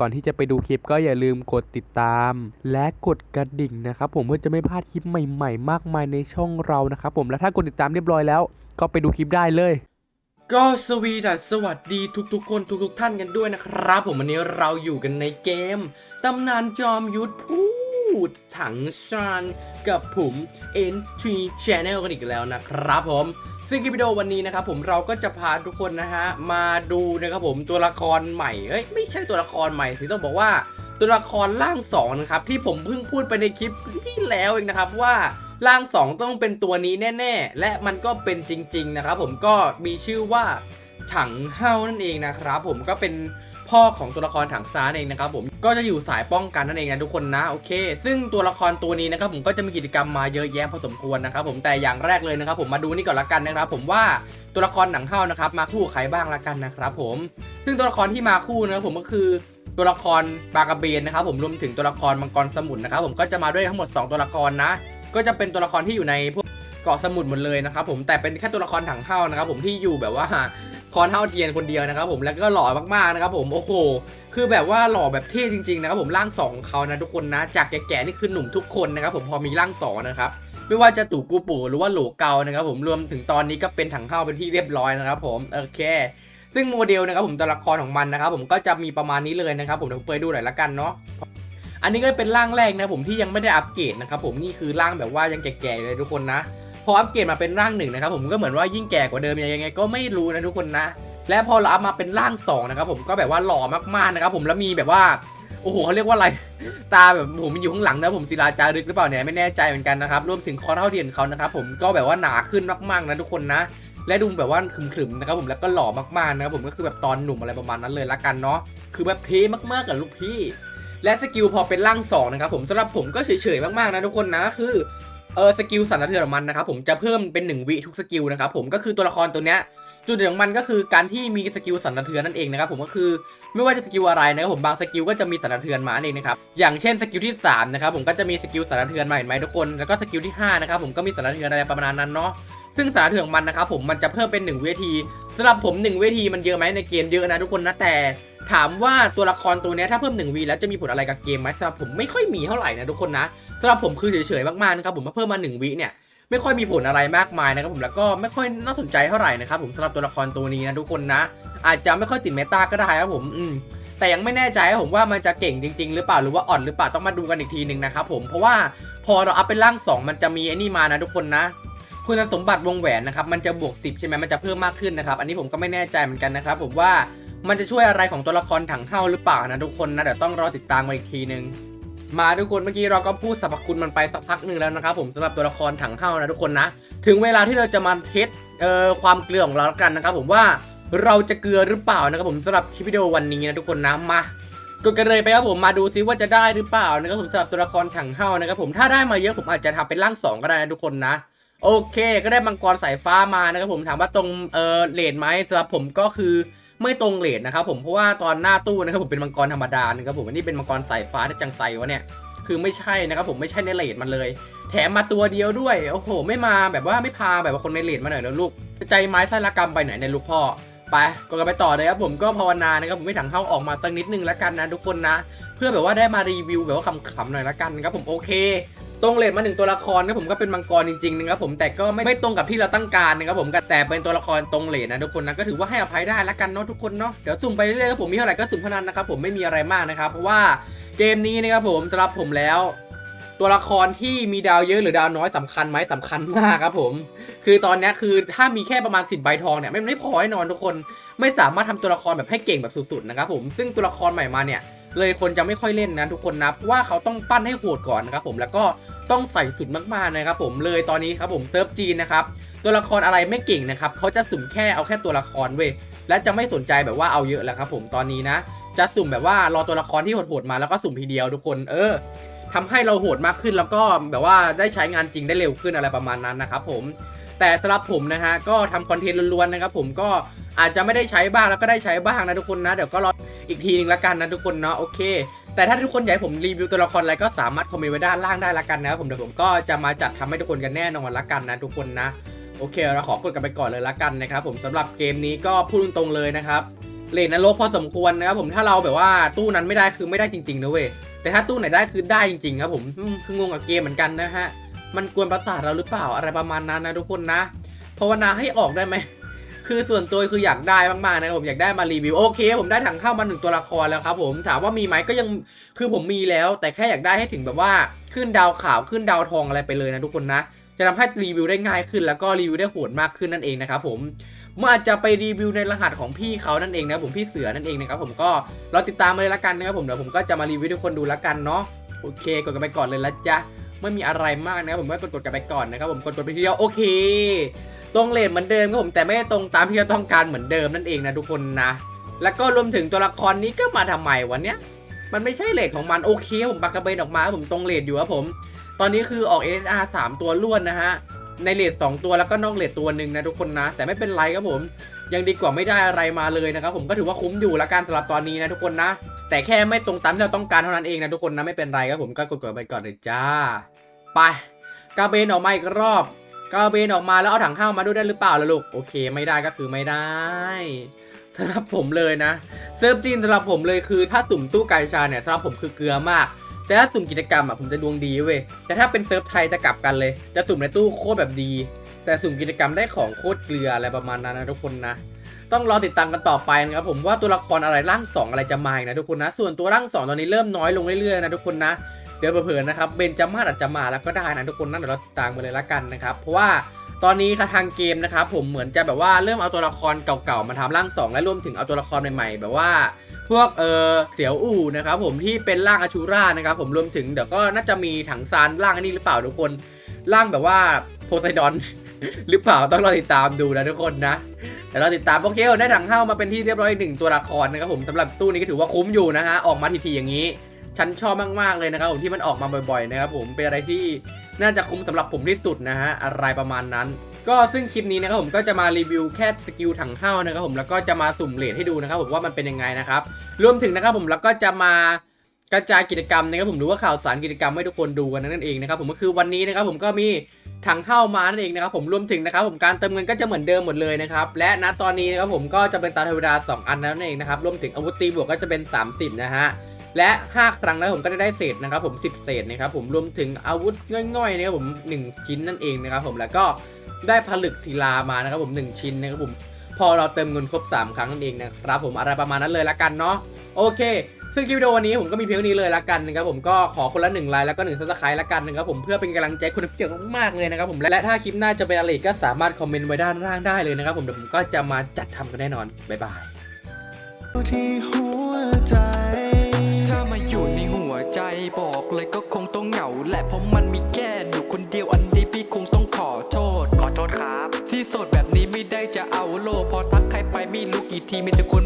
ก่อนที่จะไปดูคลิปก็อย่าลืมกดติดตาม และกดกระดิ่งนะครับผมเพื่อจะไม่พลาดคลิปใหม่ๆ มากมายในช่องเรานะครับผมและถ้ากดติดตามเรียบร้อยแล้ว ก็ไปดูคลิปได้เลยก็สวีดัสสวัสดีทุกๆ คนทุกๆ ท่านกันด้วยนะครับ ผมวันนี้เราอยู่กันในเกมตำนานจอมยุทธพูดถังชานกับผม N3 Channel กันอีกแล้วนะครับผม ซึ่งคลิปวิดีโอวันนี้นะครับผมเราก็จะพาทุกคนนะฮะมาดูนะครับผมตัวละครใหม่เฮ้ยไม่ใช่ตัวละครใหม่สิต้องบอกว่าตัวละครร่างสองนะครับที่ผมเพิ่งพูดไปในคลิปที่แล้วเองนะครับว่าร่างสองต้องเป็นตัวนี้แน่ ๆ และมันก็เป็นจริง ๆ นะครับผมก็มีชื่อว่าถังเฮานั่นเองนะครับผมก็เป็น พ่อของตัวละครถังซานเองนะครับผมก็จะอยู่สายป้องกันนั่นเองนะทุกคนนะโอเค ซึ่งตัวละครตัวนี้นะครับผมก็จะมีกิจกรรมมาเยอะแยะพอสมควรนะครับผมแต่อย่างแรกเลยนะครับผมมาดูนี่ก่อนละกันนะครับผมว่าตัวละครหนังเฮานะครับมาคู่ใครบ้างละกันนะครับผมซึ่งตัวละครที่มาคู่นะครับผมก็คือตัวละครปลากระเบนนะครับผมรวมถึงตัวละครมังกรสมุทรนะครับผมก็จะมาด้วยทั้งหมด 2 ตัวละครนะ ก็จะเป็นตัวละครที่อยู่ในพวกเกาะสมุทรหมดเลยนะครับผมแต่เป็นแค่ตัวละครถังเท่านะครับผมที่อยู่แบบว่า คอนเท่าเทียนคนเดียวนะครับผมแล้วก็หล่อมากๆนะครับผมโอ้โหคือแบบว่าหล่อแบบเท่จริงๆนะครับผมร่างสองของเขานะทุกคนนะจากแก่ๆนี่คือหนุ่มทุกคนนะครับผมพอมีร่างสองนะครับไม่ว่าจะตู่กูปู่หรือว่าโหลเกานะครับผมรวมถึงตอนนี้ก็เป็นถังเท่าเป็นที่เรียบร้อยนะครับผมโอเคซึ่งโมเดลนะครับผมตัวละครของมันนะครับผมก็จะมีประมาณนี้เลยนะครับผมเดี๋ยวผมเปิดดูหน่อยละกันเนาะอันนี้ก็เป็นร่างแรกนะผมที่ยังไม่ได้อัปเกรดนะครับผมนี่คือร่างแบบว่ายังแก่ๆเลยทุกคนนะ พออัปเกรดมาเป็นร่างหนึ่งนะครับผมก็เหมือนว่ายิ่งแก่กว่าเดิมยังไงก็ไม่รู้นะทุกคนนะ และพอเราอัพมาเป็นร่างสองนะครับผมก็แบบว่าหล่อมากๆนะครับผมแล้วมีแบบว่าโอ้โหเขาเรียกว่าอะไรตาแบบผมมันอยู่ข้างหลังนะผมศิลาจารึกหรือเปล่าเนี่ยไม่แน่ใจเหมือนกันนะครับรวมถึงคอเท่าเทียนเขานะครับผมก็แบบว่าหนาขึ้นมากๆนะทุกคนนะ และดูแบบว่าขรึมๆนะครับผมแล้วก็หล่อมากๆนะครับผมก็คือแบบตอนหนุ่มอะไรประมาณนั้นเลยละกันเนาะคือแบบเท่มากๆกับลูกพี่ และสกิลพอเป็นร่างสองนะครับผมสำหรับผมก็เฉยๆมากๆนะทุกคนนะคือ เออสกิลสั่นสะเทือนของมันนะครับผมจะเพิ่มเป็น1วิทุกสกิลนะครับผมก็คือตัวละครตัวเนี้ยจุดเด่นของมันก็คือการที่มีสกิลสั่นสะเทือนนั่นเองนะครับผมก็คือไม่ว่าจะสกิลอะไรนะครับผมบางสกิลก็จะมีสั่นสะเทือนมาเองนะครับอย่างเช่นสกิลที่3นะครับผมก็จะมีสกิลสั่นสะเทือนมาเห็นไหมทุกคนแล้วก็สกิลที่5นะครับผมก็มีสั่นสะเทือนอะไรประมาณนั้นเนาะซึ่งสาระเถื่องมันนะครับผมมันจะเพิ่มเป็น1เวทีสำหรับผม1เวทีมันเยอะไหมในเกมเยอะนะทุกคนนะแต่ถามว่าตัวละครตัวนี้ถ้าเพิ่ม1วีแล้วจะมีผลอะไรกับเกมไหมสำหรับผมไม่ค่อยมีเท่าไหร่นะทุกคนนะ สำหรับผมคือเฉยๆมากๆนะครับผมมาเพิ่มมา1วิเนี่ยไม่ค่อยมีผลอะไรมากมายนะครับผมแล้วก็ไม่ค่อยน่าสนใจเท่าไหร่นะครับผมสำหรับตัวละครตัวนี้นะทุกคนนะ อาจจะไม่ค่อยติดเมตาก็ได้ครับผมอืมแต่ยังไม่แน่ใจครับผมว่ามันจะเก่งจริง ๆ หรือเปล่าหรือว่าอ่อนหรือเปล่าต้องมาดูกันอีกทีหนึ่งนะครับผมเพราะว่าพอเราอัพเป็นร่างสองมันจะมีไอ้นี่มานะทุกคนนะคุณสมบัติวงแหวนนะครับมันจะบวก 10 ใช่ไหมมันจะเพิ่มมากขึ้นนะครับอันนี้ผมก็ไม่แน่ใจเหมือนกันนะครับผมว่ามันจะช่วยอะไรของตัวละครถังเฮาหรือเปล่านะทุกคนนะเดี๋ยวต้องรอติดตามกันอีกทีนึง มาทุกคนเมื่อกี้เราก็พูดสรรพคุณมันไปสักพักหนึ่งแล้วนะครับผมสำหรับตัวละครถังเฮานะทุกคนนะ ถึงเวลาที่เราจะมาเทสเอ่อความเกลือของเราแล้วกันนะครับผมว่าเราจะเกลือหรือเปล่านะครับผมสำหรับคลิปวิดีโอวันนี้นะทุกคนนะมากดกันเลยไปครับผมมาดูซิว่าจะได้หรือเปล่านะครับผมสำหรับตัวละครถังเฮานะครับผมถ้าได้มาเยอะผมอาจจะทำเป็นร่างสองก็ได้นะทุกคนนะ โอเค ก็ได้มังกรสายฟ้ามานะครับผมถามว่าตรงเออเลดไหมสำหรับผมก็คือ ไม่ตรงเลดนะครับผมเพราะว่าตอนหน้าตู้นะครับผมเป็นมังกรธรรมดานะครับผมอันนี้เป็นมังกรสายฟ้าที่จังไซวะเนี่ยคือไม่ใช่นะครับผมไม่ใช่ในเลดมันเลย แถมมาตัวเดียวด้วยโอ้โห ไม่มาแบบว่าไม่พาแบบว่าคนในเลดมาหน่อยแล้วลูกใจไม้ไส้ละกรรมไปไหนในลูกพ่อไปก็กันไปต่อเลยครับผมก็ภาวนานะครับผมไม่ถังเข้าออกมาสักนิดนึงแล้วกันนะทุกคนนะ เพื่อแบบว่าได้มารีวิวแบบว่าขำๆหน่อยละกันนะครับผมโอเค ตรงเลทมาหนึ่งตัวละครนะผมก็เป็นมังกรจริงๆนะครับผมแต่ก็ไม่ไม่ตรงกับที่เราตั้งการนะครับผมแต่เป็นตัวละครตรงเลทนะทุกคนนะก็ถือว่าให้อภัยได้ละกันเนาะทุกคนเนาะเดี๋ยวสุ่มไปเรื่อยๆครับผมมีเท่าไหร่ก็สุ่มเท่านั้นนะครับผมไม่มีอะไรมากนะครับเพราะว่าเกมนี้นะครับผมสำหรับผมแล้ว ตัวละครที่มีดาวเยอะหรือดาวน้อยสำคัญไหมสำคัญมากครับผม คือตอนนี้คือถ้ามีแค่ประมาณ10ใบทองเนี่ยไม่ไม่พอแน่นอนทุกคนไม่สามารถทำตัวละครแบบให้เก่งแบบสุดๆนะครับผมซึ่งตัวละครใหม่มาเนี่ยเลยคนจะไม่ค่อยเล่นนะทุกคนนะเพราะว่าเขาต้องปั้นให้โหดก่อนนะครับผมแล้วก็ ต้องใส่สุดมากๆนะครับผมเลยตอนนี้ครับผมเซิร์ฟจีนนะครับตัวละครอะไรไม่เก่งนะครับเขาจะสุ่มแค่เอาแค่ตัวละครเว้ยและจะไม่สนใจแบบว่าเอาเยอะแล้วครับผมตอนนี้นะ จะสุ่มแบบว่ารอตัวละครที่โหดๆมาแล้วก็สุ่มทีเดียวทุกคนเออทำให้เราโหดมากขึ้นแล้วก็แบบว่าได้ใช้งานจริงได้เร็วขึ้นอะไรประมาณนั้นนะครับผมแต่สำหรับผมนะฮะก็ทำคอนเทนต์ล้วนๆนะครับผมก็อาจจะไม่ได้ใช้บ้างแล้วก็ได้ใช้บ้างนะทุกคนนะ เดี๋ยวก็รออีกทีนึงละกันนะทุกคนเนาะโอเค แต่ถ้าทุกคนอยากให้ผมรีวิวตัวละครอะไรก็สามารถคอมเมนต์ไว้ด้านล่างได้ละกันนะครับผมเดี๋ยวผมก็จะมาจัดทำให้ทุกคนกันแน่นอนละกันนะทุกคนนะ โอเค เราขอกดกันไปก่อนเลยละกันนะครับผมสำหรับเกมนี้ก็พูดตรงๆเลยนะครับเลนนรกพอสมควรนะครับผมถ้าเราแบบว่าตู้นั้นไม่ได้คือไม่ได้จริงๆนะเว้ยแต่ถ้าตู้ไหนได้คือได้จริงๆครับผมอืมคืองงกับเกมเหมือนกันนะฮะมันกวนประสาทเราหรือเปล่าอะไรประมาณนั้นนะทุกคนนะภาวนาให้ออกได้ไหม คือส่วนตัวคืออยากได้มากๆนะครับผมอยากได้มารีวิวโอเค ผมได้ถังข้าวมาหนึ่งตัวละครแล้วครับผมถามว่ามีไหมก็ยังคือผมมีแล้ว แต่แค่อยากได้ให้ถึงแบบว่าขึ้นดาวขาวขึ้นดาวทองอะไรไปเลยนะทุกคนนะ จะทำให้รีวิวได้ง่ายขึ้นแล้วก็รีวิวได้โหดมากขึ้นนั่นเองนะครับผมเมื่ออาจจะไปรีวิวในรหัสของพี่เขานั่นเองนะผมพี่เสือนั่นเองนะครับผมก็รอติดตามมาเลยละกันนะครับผมเดี๋ยวผมก็จะมารีวิวทุกคนดูละกันเนาะโอเคกดกันไปก่อนเลยละจ๊ะไม่มีอะไรมากนะครับผมก็กดกดกันไปก่อนนะครับผมกดกดไปทีเดียวโอเค ตรงเลทเหมือนเดิมครับผมแต่ไม่ได้ตรงตามที่เราต้องการเหมือนเดิมนั่นเองนะทุกคนนะ แล้วก็รวมถึงตัวละครนี้ก็มาทำไมวันเนี้ยมันไม่ใช่เลทของมันโอเคผมปากกระเบนออกมาผมตรงเลทอยู่ครับผม ตอนนี้คือออก NSR 3 ตัวล้วนนะฮะในเลท2ตัวแล้วก็นอกเลทตัวหนึ่งนะทุกคนนะ แต่ไม่เป็นไรครับผม ยังดีกว่าไม่ได้อะไรมาเลยนะครับผมก็ถือว่าคุ้มอยู่ละกันสำหรับตอนนี้นะทุกคนนะ แต่แค่ไม่ตรงตามที่เราต้องการเท่านั้นเองนะทุกคนนะไม่เป็นไรครับผมก็กดๆไปก่อนเลยจ้า ไปกาเบนออกมาอีกรอบ กาเบนออกมาแล้วเอาถังข้าวมาด้วยได้หรือเปล่าล่ะลูก โอเค ไม่ได้ก็คือไม่ได้สำหรับผมเลยนะเซิร์ฟจีนสำหรับผมเลยคือถ้าสุ่มตู้กาชาเนี่ยสำหรับผมคือเกลือมาก แต่ถ้าสุ่มกิจกรรมอะผมจะดวงดีเว้ยแต่ถ้าเป็นเซิร์ฟไทยจะกลับกันเลย จะสุ่มในตู้โคตรแบบดี แต่สุ่มกิจกรรมได้ของโคตรเกลืออะไรประมาณนั้นนะทุกคนนะต้องรอติดตามกันต่อไปนะครับผมว่าตัวละครอะไรร่างสองอะไรจะมาอีกนะทุกคนนะ ส่วนตัวร่างสองตอนนี้เริ่มน้อยลงเรื่อยๆนะทุกคนนะ เดี๋ยวเผื่อนะครับเบนจามาอาจจะมาแล้วก็ได้นะทุกคนนั่นเดี๋ยวเราติดตามกันเลยละกันนะครับ เพราะว่าตอนนี้ค่ะทางเกมนะครับผมเหมือนจะแบบว่าเริ่มเอาตัวละครเก่าๆมาทำร่างสองและรวมถึงเอาตัวละครใหม่ๆแบบว่าพวกเออเสียวอู่นะครับผมที่เป็นร่างอาชูรานะครับผมรวมถึงเดี๋ยวก็น่าจะมีถังซานร่างอันนี้หรือเปล่าทุกคนร่างแบบว่าโพไซดอนหรือเปล่าต้องรอติดตามดูนะทุกคนนะแต่เราติดตามโอเคได้ถังเข้ามาเป็นที่เรียบร้อยหนึ่งตัวละครนะครับผมสำหรับตู้นี้ก็ถือว่าคุ้มอยู่นะฮะออกมาทีๆอย่างนี้ ฉันชอบมากๆเลยนะครับผมที่มันออกมาบ่อยๆนะครับผมเป็นอะไรที่น่าจะคุ้มสำหรับผมที่สุดนะฮะอะไรประมาณนั้น ก็ซึ่งคลิปนี้นะครับผมก็จะมารีวิวแค่สกิลถังเห้านะครับผมแล้วก็จะมาสุ่มเลทให้ดูนะครับผมว่ามันเป็นยังไงนะครับรวมถึงนะครับผมแล้วก็จะมากระจายกิจกรรมนะครับผมหรือว่าข่าวสารกิจกรรมให้ทุกคนดูกันนั่นเองนะครับผมก็คือวันนี้นะครับผมก็มีถังเข้ามานั่นเองนะครับผมรวมถึงนะครับผมการเติมเงินก็จะเหมือนเดิมหมดเลยนะครับและณตอนนี้นะครับผมก็จะเป็นตาเทวดาสองอันนั่นเองนะครับรวมถึงอาวุธตีบวกก็จะเป็น 30 นะฮะ และ 5 ครั้งแล้วผมก็จะได้เศษนะครับผม10 เศษนะครับผมรวมถึงอาวุธง่อยๆนะครับผม 1 ชิ้นนั่นเองนะครับผมแล้วก็ได้ผลึกศิลามานะครับผม 1 ชิ้นนะครับผมพอเราเติมเงินครบ 3 ครั้งนั่นเองนะครับผมอะไรประมาณนั้นเลยละกันเนาะโอเคซึ่งคลิปวิดีโอวันนี้ผมก็มีเพียงนี้เลยละกันนะครับผมก็ขอคนละหนึ่งไลค์แล้วก็หนึ่งซับสไครต์ละกันนะครับผมเพื่อเป็นกำลังใจคุณเพียงมากๆเลยนะครับผมและและถ้าคลิปหน้าจะเป็นอะไรก็สามารถคอมเมนต์ไว้ด้านล่างได้เลยนะครับผมเดี๋ยวผมก็จะมาจัดทำกันแน่นอนบ๊ายบาย ที่มีแต่คน